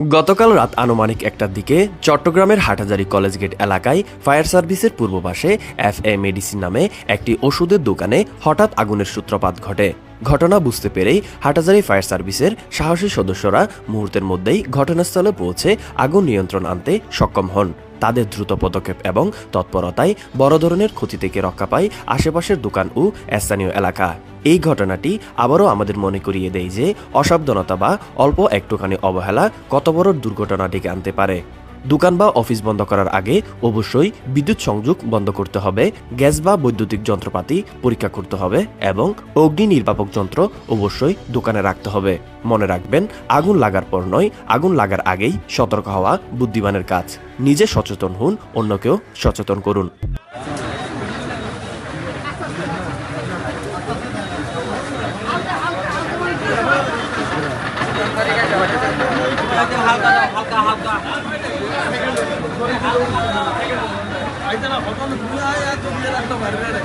গতকাল রাত আনুমানিক একটার দিকে চট্টগ্রামের হাটাজারি কলেজ গেট এলাকায় ফায়ার সার্ভিসের পূর্ব পাশে এফ এ মেডিসিন নামে একটি ওষুধের দোকানে হঠাৎ আগুনের সূত্রপাত ঘটে। ঘটনা বুঝতে পেরেই হাটাজারি ফায়ার সার্ভিসের সাহসী সদস্যরা মুহূর্তের মধ্যেই ঘটনাস্থলে পৌঁছে আগুন নিয়ন্ত্রণ আনতে সক্ষম হন। তাদের দ্রুত পদক্ষেপ এবং তৎপরতায় বড় ধরনের ক্ষতি থেকে রক্ষা পায় আশেপাশের দোকান ও স্থানীয় এলাকা। এই ঘটনাটি আবারও আমাদের মনে করিয়ে দেয় যে অসাবধানতা বা অল্প একটুখানি অবহেলা কত বড় দুর্ঘটনা ডেকে আনতে পারে। দোকান বা অফিস বন্ধ করার আগে অবশ্যই বিদ্যুৎ সংযোগ বন্ধ করতে হবে, গ্যাস বা বৈদ্যুতিক যন্ত্রপাতি পরীক্ষা করতে হবে এবং অগ্নি নির্বাপক যন্ত্র অবশ্যই দোকানে রাখতে হবে। মনে রাখবেন, আগুন লাগার পর নয়, আগুন লাগার আগেই সতর্ক হওয়া বুদ্ধিমানের কাজ। নিজে সচেতন হন, অন্যকেও সচেতন করুন। ಐತಲ್ಲ ಹೊಟ್ಟೊಂದು ಭೂಮಿ ಆಯ್ತು ಬೇರೆ ಅಂತ ಬರಬೇಡ